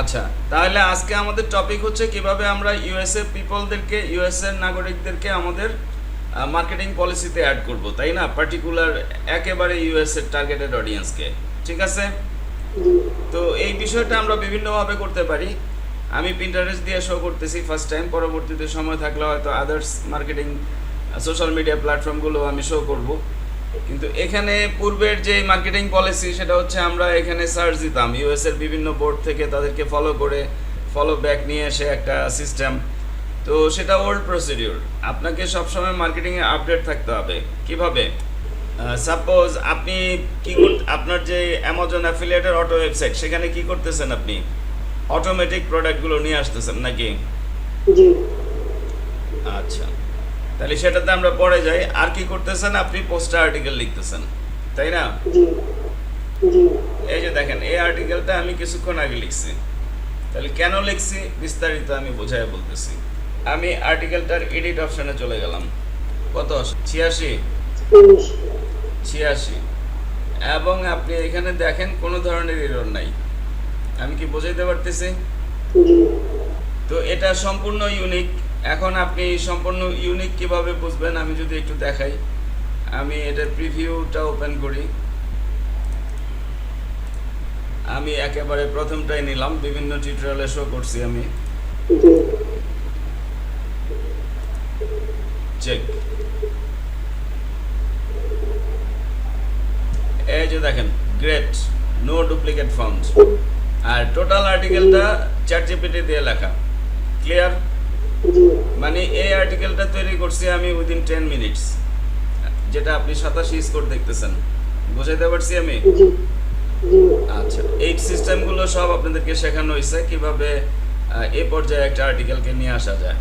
আচ্ছা তাহলে আজকে আমাদের টপিক হচ্ছে কীভাবে আমরা ইউএসএ পিপলদেরকে ইউএসএ নাগরিকদেরকে আমাদের মার্কেটিং পলিসিতে অ্যাড করব, তাই না? পার্টিকুলার একেবারে ইউএস এর টার্গেটেড অডিয়েন্সকে ঠিক আছে? তো এই বিষয়টা আমরা বিভিন্নভাবে করতে পারি। আমি প্রিন্টারেস্ট দিয়ে শো করতেছি ফার্স্ট টাইম পরবর্তীতে সময় থাকলে হয়তো আদার্স মার্কেটিং সোশ্যাল মিডিয়া প্ল্যাটফর্মগুলো আমি শো করব। কিন্তু এখানে পূর্বের যে মার্কেটিং পলিসি সেটা হচ্ছে আমরা এখানে সার্চ দিতাম। ইউএস এর বিভিন্ন বোর্ড থেকে তাদেরকে ফলো করে ফলো ব্যাক নিয়ে এসে একটা সিস্টেম তো সেটা ওল্ড প্রসিডিউর আপনাকে সবসময় মার্কেটিংয়ে আপডেট থাকতে হবে। কীভাবে? সাপোজ আপনি কি করতে আপনার যে অ্যামাজন অ্যাফিলিয়েটের অটো ওয়েবসাইট সেখানে কি করতেছেন আপনি? অটোমেটিক প্রোডাক্টগুলো নিয়ে আসতেছেন নাকি? জি। আচ্ছা। তাহলে সেটাতে আমরা পরে যাই। আর কি করতেছেন? আপনি পোস্টার আর্টিকেল লিখতেছেন। তাই না? এই যে দেখেন এই আর্টিকেলটা আমি কিছুক্ষণ আগে লিখছি। তাহলে কেন লিখছি? বিস্তারিত আমি বোঝায় বলতেছি। আমি আর্টিকেলটার এডিট অপশনে চলে গেলাম। কত? ছিয়াশি? ছিয়াশি। এবং আপনি এখানে দেখেন কোনো ধরনের এরর নাই। আমি কি বোঝাইতে পারতেছি? তো এটা সম্পূর্ণ ইউনিক এখন আপনি সম্পূর্ণ ইউনিক কীভাবে বুঝবেন আমি যদি একটু দেখাই। আমি এটার প্রিভিউটা ওপেন করি। আমি একেবারে প্রথমটাই নিলাম, বিভিন্ন টিউটোরিয়ালে শো করছি আমি। চেক এই যে দেখেন গ্রেট নো ডুপ্লিকেট ফাউন্ড আর টোটাল আর্টিকেলটা চ্যাট জিপিটি দিয়ে লেখা। ক্লিয়ার মানে এই আর্টিকেলটা তৈরি করছি আমি উইদিন টেন মিনিটস যেটা আপনি সাতাশি স্কোর দেখতেছেন। বুঝাইতে পারছি আমি? আচ্ছা এই সিস্টেমগুলো সব আপনাদেরকে শেখানো হয়েছে কীভাবে এ পর্যায়ে একটা আর্টিকেলকে নিয়ে আসা যায়।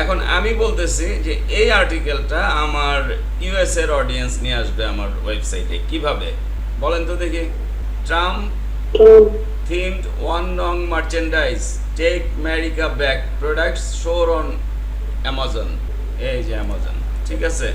এখন আমি বলতেছি যে এই আর্টিকেলটা আমার ইউএস এর অডিয়েন্স নিয়ে আসবে আমার ওয়েবসাইটে কীভাবে? বলেন তো দেখি। Trump themed one long merchandise. Take America back products show on Amazon. এই যে অ্যামাজন ঠিক আছে?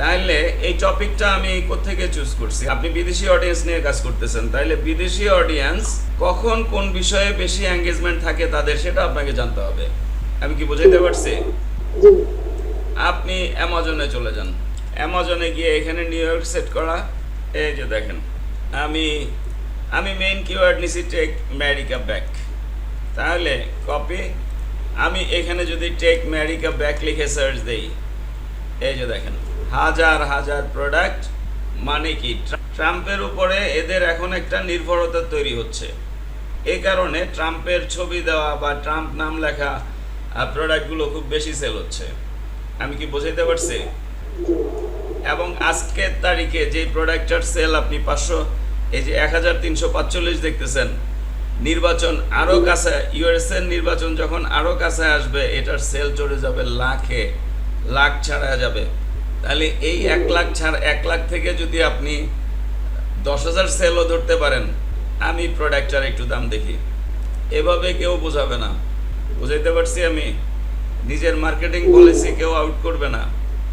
তাহলে এই টপিকটা আমি কোত্থেকে চুজ করছি? আপনি বিদেশি অডিয়েন্স নিয়ে কাজ করতেছেন তাহলে বিদেশি অডিয়েন্স কখন কোন বিষয়ে বেশি এঙ্গেজমেন্ট থাকে তাদের সেটা আপনাকে জানতে হবে। আমি কি বোঝাইতে পারছি? আপনি অ্যামাজনে চলে যান। অ্যামাজনে গিয়ে এখানে নিউ ইয়র্ক সেট করা। এই যে দেখেন আমি আমি মেইন কিওয়ার্ড নিছি টেক ম্যারিকা ব্যাক তাহলে কপি আমি এখানে যদি টেক ম্যারিকা ব্যাক লিখে সার্চ দেই, এই যে দেখেন, হাজার হাজার প্রোডাক্ট মানে কি? ট্রাম্পের উপরে এদের এখন একটা নির্ভরতা তৈরি হচ্ছে। এই কারণে ট্রাম্পের ছবি দেওয়া বা ট্রাম্প নাম লেখা প্রোডাক্টগুলো খুব বেশি সেল হচ্ছে। আমি কি বোঝাইতে পারছি? এবং আজকের তারিখে যে প্রোডাক্টটার সেল আপনি পাঁচশো এই যে এক হাজার তিনশো পাঁচচল্লিশ দেখতেছেন নির্বাচন আরও কাছে ইউএসএর নির্বাচন যখন আরও কাছে আসবে এটার সেল চড়ে যাবে লাখে লাখ ছাড়া যাবে। তাহলে এই এক লাখ ছাড় এক লাখ থেকে যদি আপনি দশ হাজার সেলও ধরতে পারেন আমি প্রোডাক্টটার একটু দাম দেখি। এভাবে কেউ বোঝাবে না। বুঝাইতে পারছি আমি? নিজের মার্কেটিং পলিসি কেউ আউট করবে না।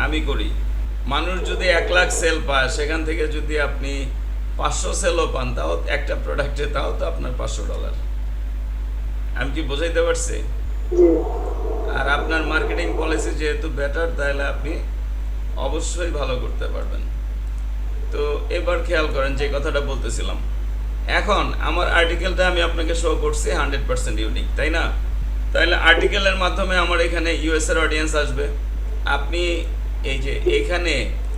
আমি করি। মানুষ যদি এক লাখ সেল পায় সেখান থেকে যদি আপনি পাঁচশো সেলও পান তাও একটা প্রোডাক্টে তাও তো আপনার পাঁচশো ডলার আমি কি বোঝাইতে পারছি? আর আপনার মার্কেটিং পলিসি যেহেতু বেটার তাহলে আপনি অবশ্যই ভালো করতে পারবেন। তো এবার খেয়াল করেন যে কথাটা বলতেছিলাম। এখন আমার আর্টিকেলটা আমি আপনাকে শো করছি হান্ড্রেড পার্সেন্ট ইউনিক তাই না? তাহলে আর্টিকেলের মাধ্যমে আমার এখানে ইউএস এর অডিয়েন্স আসবে। আপনি এই যে এখানে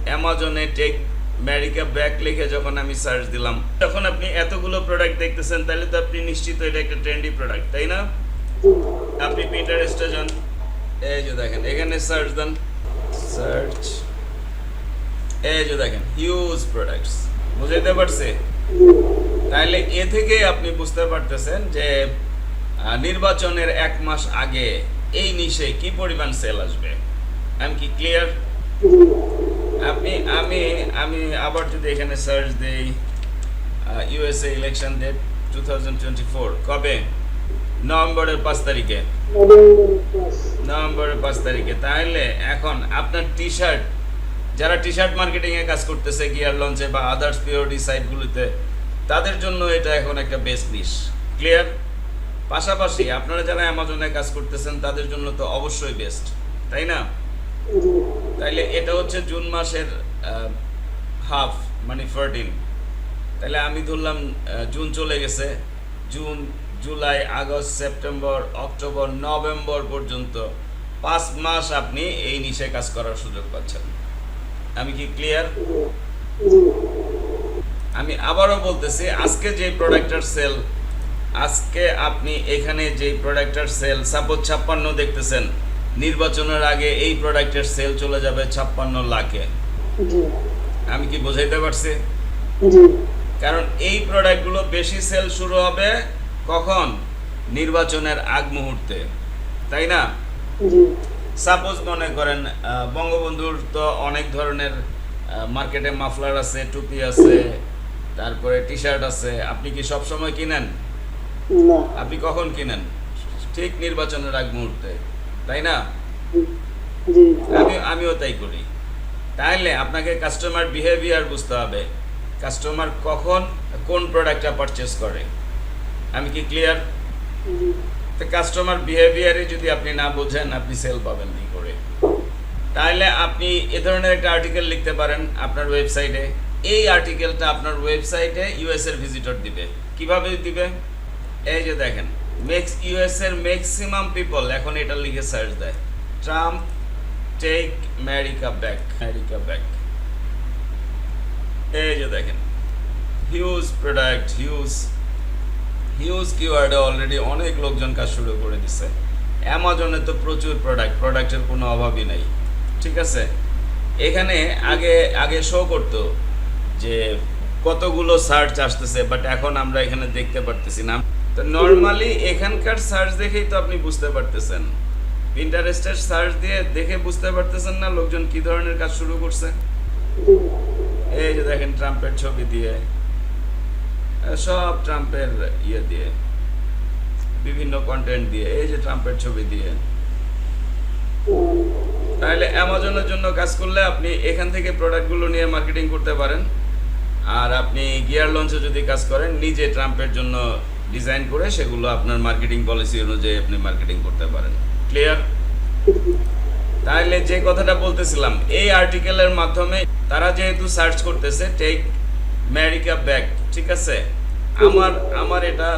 অ্যামাজনে টেক আমেরিকা ব্যাক লিখে যখন আমি সার্চ দিলাম তখন আপনি এতগুলো প্রোডাক্ট দেখতেছেন, তাহলে তো আপনি নিশ্চিত এটা একটা ট্রেন্ডি প্রোডাক্ট তাই না? আপনি পিন্টারেস্টে যান। এই যে দেখেন, এখানে সার্চ দেন। সার্চ এই যে দেখেন হিউজ প্রোডাক্টস বুঝাইতে পারছে? তাহলে এ থেকে আপনি বুঝতে পারতেছেন যে নির্বাচনের এক মাস আগে এই নিশে কি পরিমাণ সেল আসবে? আমি কি ক্লিয়ার আপনি আমি আমি আবার যদি এখানে সার্চ দেই ইউএসএ ইলেকশন ডেট টু কবে? নভেম্বরের পাঁচ তারিখে। নভেম্বরের পাঁচ তারিখে। তাহলে এখন আপনার টি শার্ট যারা টি শার্ট মার্কেটিংয়ে কাজ করতেছে গিয়ার লঞ্চে বা আদার্স পিওরিটি সাইটগুলিতে তাদের জন্য এটা এখন একটা বেস্ট নিশ ক্লিয়ার পাশাপাশি আপনারা যারা অ্যামাজনে কাজ করতেছেন, তাদের জন্য তো অবশ্যই বেস্ট তাই না? তাইলে এটা হচ্ছে জুন মাসের হাফ মানে ফোরটিন তাহলে আমি ধরলাম জুন চলে গেছে। June, July, August, September, October, November পর্যন্ত পাঁচ মাস আপনি এই নিশে কাজ করার সুযোগ পাচ্ছেন। আমি কি ক্লিয়ার আমি আবারও বলতেছি, আজকে যে প্রোডাক্টের সেল আজকে আপনি এখানে যে প্রোডাক্টের সেল সাপোজ ছাপ্পান্ন দেখতেছেন। নির্বাচনের আগে এই প্রোডাক্টের সেল চলে যাবে ছাপ্পান্ন লাখে। আমি কি বোঝাইতে পারছি? কারণ এই প্রোডাক্টগুলো বেশি সেল শুরু হবে কখন? নির্বাচনের আগ মুহূর্তে। তাই না? সাপোজ মনে করেন বঙ্গবন্ধুর তো অনেক ধরনের মার্কেটে মাফলার আছে টুপি আছে তারপরে টি শার্ট আছে। আপনি কি সব সময় কিনেন আপনি কখন কিনেন? ঠিক নির্বাচনের আগ মুহূর্তে। তাই না? আমি আমিও তাই করি। তাহলে আপনাকে কাস্টমার বিহেভিয়ার বুঝতে হবে। কাস্টমার কখন কোন প্রোডাক্টটা পারচেস করে? আমি কি ক্লিয়ার তো কাস্টমার বিহেভিয়ারে যদি আপনি না বোঝেন আপনি সেল পাবেন কি করে? তাহলে আপনি এ ধরনের একটা আর্টিকেল লিখতে পারেন আপনার ওয়েবসাইটে এই আর্টিকেলটা আপনার ওয়েবসাইটে ইউএস এর ভিজিটর দিবে। কীভাবে দিবে? এই যে দেখেন। মেক্স ইউএস এর ম্যাক্সিমাম পিপল এখন এটা লিখে সার্চ দেয়। Trump take America back America back এই যে দেখেন হিউজ প্রোডাক্ট হিউজ হিউজ কিওয়ার্ডে অলরেডি অনেক লোকজন কাজ শুরু করে দিছে। অ্যামাজনে তো প্রচুর প্রোডাক্ট প্রোডাক্টের কোনো অভাবই নাই। ঠিক আছে? এখানে আগে আগে শো করতো যে কতগুলো সার্চ আসতেছে বাট এখন আমরা এখানে দেখতে পারতেছি না। তো নর্মালি এখানকার সার্চ দেখেই তো আপনি বুঝতে পারতেছেন। ইন্টারেস্টের সার্চ দিয়ে দেখে বুঝতে পারতেছেন না লোকজন কি ধরনের কাজ শুরু করছে। এই যে দেখেন ট্রাম্পের ছবি দিয়ে সব ট্রাম্পের ইয়ে দিয়ে, বিভিন্ন কন্টেন্ট দিয়ে, এই যে ট্রাম্পের ছবি দিয়ে। তাহলে অ্যামাজনের জন্য কাজ করলে আপনি এখান থেকে প্রোডাক্টগুলো নিয়ে মার্কেটিং করতে পারেন। আর আপনি গিয়ার লঞ্চে যদি কাজ করেন, নিজে ট্রাম্পের জন্য ডিজাইন করে সেগুলো আপনার মার্কেটিং পলিসি অনুযায়ী আপনি মার্কেটিং করতে পারেন। ক্লিয়ার তাহলে যে কথাটা বলতেছিলাম, এই আর্টিকেলের মাধ্যমে তারা যেহেতু সার্চ করতেছে টেক আমেরিকা ব্যাক ঠিক আছে? আমার আমার এটা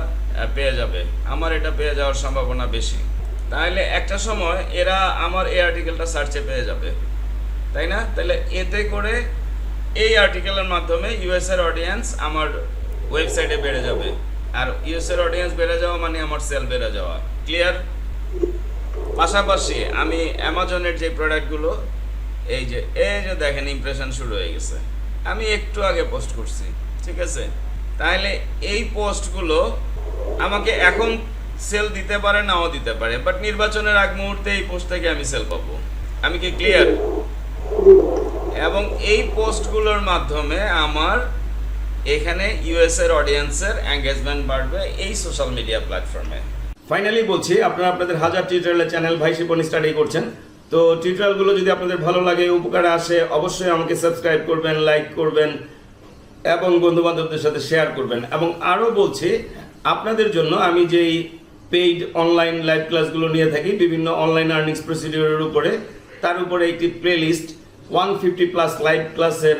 পেয়ে যাবে। আমার এটা পেয়ে যাওয়ার সম্ভাবনা বেশি। তাহলে একটা সময় এরা আমার এই আর্টিকেলটা সার্চে পেয়ে যাবে। তাই না? তাহলে এতে করে এই আর্টিকেলের মাধ্যমে ইউএস এর অডিয়েন্স আমার ওয়েবসাইটে বেড়ে যাবে। আর ইউএস এর অডিয়েন্স বেড়ে যাওয়া মানে আমার সেল বেড়ে যাওয়া। ক্লিয়ার পাশাপাশি আমি অ্যামাজনের যে প্রোডাক্টগুলো এই যে এই যে দেখেন ইমপ্রেশন শুরু হয়ে গেছে। আমি একটু আগে পোস্ট করছি, ঠিক আছে? তাহলে এই পোস্টগুলো আমাকে এখন সেল দিতে পারে, নাও দিতে পারে বাট নির্বাচনের আগ মুহূর্তে এই পোস্ট থেকে আমি সেল পাবো। আমি কি ক্লিয়ার এবং এই পোস্টগুলোর মাধ্যমে আমার এখানে ইউএস এর অডিয়েন্সের এঙ্গেজমেন্ট বাড়বে এই সোশ্যাল মিডিয়া প্ল্যাটফর্মে ফাইনালি বলছি, আপনারা আপনাদের হাজার টিউটোরিয়ালের চ্যানেল ভাই শিপন স্টাডি করছেন। তো টিউটোরিয়ালগুলো যদি আপনাদের ভালো লাগে, উপকারে আসে, অবশ্যই আমাকে সাবস্ক্রাইব করবেন লাইক করবেন, এবং বন্ধু বান্ধবদের সাথে শেয়ার করবেন। এবং আরও বলছি, আপনাদের জন্য আমি যেই পেইড অনলাইন লাইভ ক্লাসগুলো নিয়ে থাকি, বিভিন্ন অনলাইন আর্নিংস প্রসিডিওরের উপরে, তার উপরে একটি playlist one fifty plus live ক্লাসের